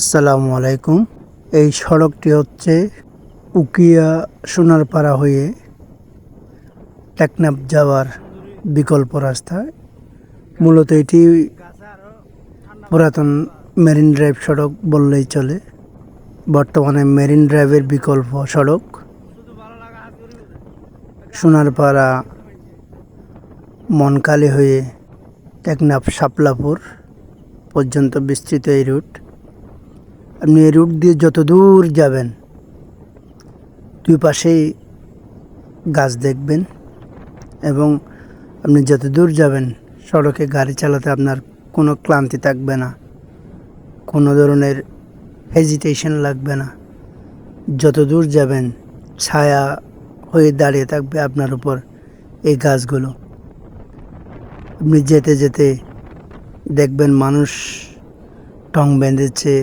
আসসালামু আলাইকুম। এই সড়কটি হচ্ছে উকিয়া সোনারপাড়া হয়ে টেকনাফ যাওয়ার বিকল্প রাস্তা। মূলত এটি পুরাতন মেরিন ড্রাইভ সড়ক বললেই চলে। বর্তমানে মেরিন ড্রাইভের বিকল্প সড়ক। সোনারপাড়া মনকালি হয়ে টেকনাফ শাপলাপুর পর্যন্ত বিস্তৃত এই রুট। আপনি রুট দিয়ে যত দূর যাবেন, দুই পাশেই গাছ দেখবেন এবং আপনি যত দূর যাবেন, সড়কে গাড়ি চালাতে আপনার কোনো ক্লান্তি থাকবে না, কোনো ধরনের হেজিটেশন লাগবে না। যত দূর যাবেন, ছায়া হয়ে দাঁড়িয়ে থাকবে আপনার উপর এই গাছগুলো। আপনি যেতে যেতে দেখবেন মানুষ টং বেঁধেছে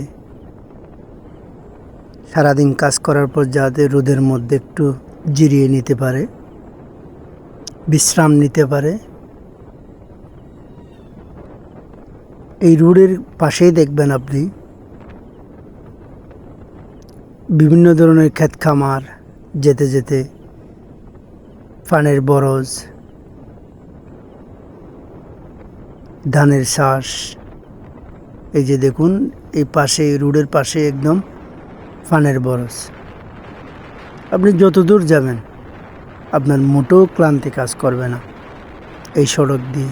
সারাদিন কাজ করার পর যাতে রোদের মধ্যে একটু জিরিয়ে নিতে পারে, বিশ্রাম নিতে পারে। এই রোডের পাশেই দেখবেন আপনি বিভিন্ন ধরনের ক্ষেত খামার যেতে যেতে পানের বরজ, ধানের শ্বাস এই যে দেখুন, এই পাশে, রোডের পাশে একদম ফানের বরস। আপনি যত দূর যাবেন, আপনার মোটেও ক্লান্তি কাজ করবে না। এই সড়ক দিয়ে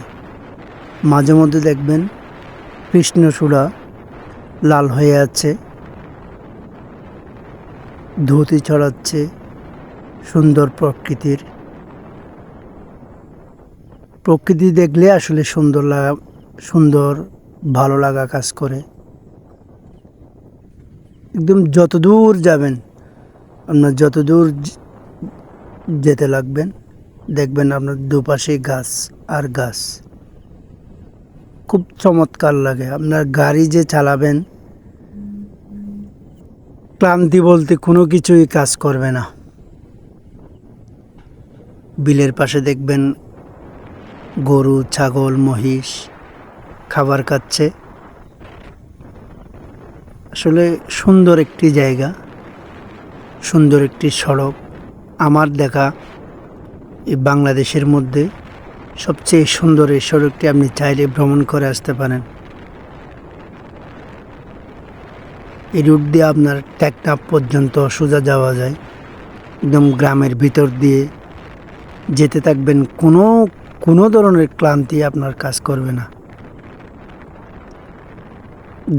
মাঝে মধ্যে দেখবেন কৃষ্ণচূড়া লাল হয়ে আছে, ধুতি ছড়াচ্ছে, সুন্দর প্রকৃতির। প্রকৃতি দেখলে আসলে সুন্দর লাগা সুন্দর, ভালো লাগা কাজ করে। একদম যত দূর যাবেন, আপনার যত দূর যেতে লাগবেন, দেখবেন আপনার দুপাশে গাছ আর গাছ। খুব চমৎকার লাগে। আপনার গাড়ি যে চালাবেন, ক্লান্তি বলতে কোনো কিছুই কাজ করবে না। বিলের পাশে দেখবেন গরু, ছাগল, মহিষ খাবার খাচ্ছে। আসলে সুন্দর একটি জায়গা, সুন্দর একটি সড়ক। আমার দেখা এই বাংলাদেশের মধ্যে সবচেয়ে সুন্দর এই সড়কটি আপনি চাইলে ভ্রমণ করে আসতে পারেন। এই রুট দিয়ে আপনার টেকনাপ পর্যন্ত সোজা যাওয়া যায়। একদম গ্রামের ভিতর দিয়ে যেতে থাকবেন, কোনো কোনো ধরনের ক্লান্তি আপনার কাজ করবে না।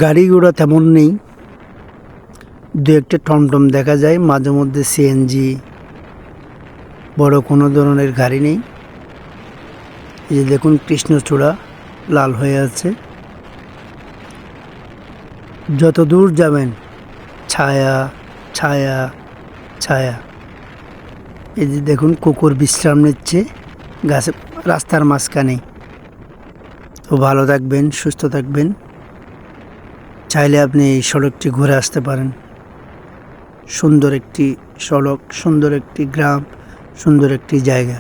গাড়ি ঘোড়া তেমন নেই। দু একটা টমটম দেখা যায়, মাঝে মধ্যে সিএনজি বড় কোনো ধরনের গাড়ি নেই। এই যে দেখুন কৃষ্ণচূড়া লাল হয়ে আছে। যত দূর যাবেন, ছায়া ছায়া ছায়া। এই যে দেখুন কুকুর বিশ্রাম নিচ্ছে, গাছে রাস্তার মাঝখানে। তো ভালো থাকবেন, সুস্থ থাকবেন। চাইলে আপনি এই সড়কটি ঘুরে আসতে পারেন। সুন্দর একটি সড়ক সুন্দর একটি গ্রাম সুন্দর একটি জায়গা।